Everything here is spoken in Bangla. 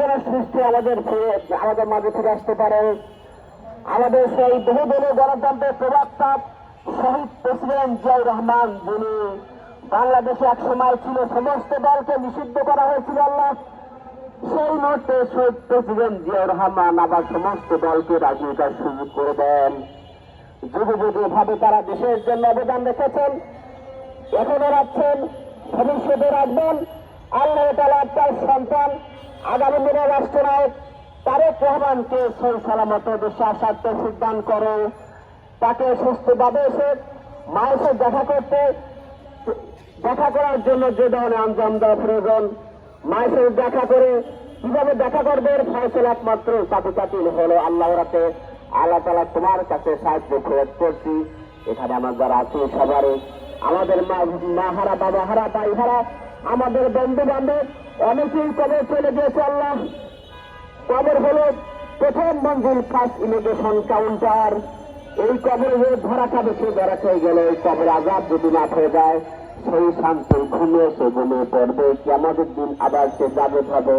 যেন সৃষ্টি আমাদের আমাদের মাঝে ফিরে আসতে পারে। আমাদের সেই বহুদলীয় গণতন্ত্রের প্রবক্তা শহীদ প্রেসিডেন্ট জিয়াউর রহমান, যিনি বাংলাদেশে এক সময় ছিল সমস্ত দলকে নিষিদ্ধ করা হয়েছিল আল্লাহ। সেই মুহূর্তে শহীদ প্রেসিডেন্ট জিয়াউর রহমান আবার সমস্ত দলকে রাজনীতির সুযোগ করে দেন। যুগে যুগে ভাবে তারা দেশের জন্য অবদান রেখেছেন, এখনও রাখছেন, ভবিষ্যতে রাখবেন। আল্লাহ তালা তার সন্তান আগামী দিনের রাষ্ট্রনায়ক তারেক রহমানকে সই সালামত দেশে আসার তৌফিক দান করো। তাকে সুস্থভাবে এসে মায়ের দেখা করতে, দেখা করার জন্য যে ধরনের আঞ্জাম দেওয়া প্রয়োজন, মায়ের দেখা করে কীভাবে দেখা করবে ফয়সলা একমাত্র চাপি চাপিল হলো আল্লাহ রাতে আল্লাহ তালা তোমার কাছে সাহায্য প্রয়োগ করছি। এখানে আমার যারা আছে সবারই, আমাদের মা হারা বাবা হারা ভাই হারা আমাদের বন্ধু বান্ধব অনেকেই কবে চলে গিয়েছে আল্লাহ। কবর হলো প্রথম মঞ্জিল ফার্স্ট ইমিগ্রেশন কাউন্টার। এই কবর হয়ে ধরা খাবে সে ধরা খেয়ে গেল, এই কবর আজাদ যদি না হয়ে যায়, সেই শান্তি ঘুমিয়ে সে ঘুমিয়ে পড়বে কি আমাদের দিন আবার সে জাগত হবে।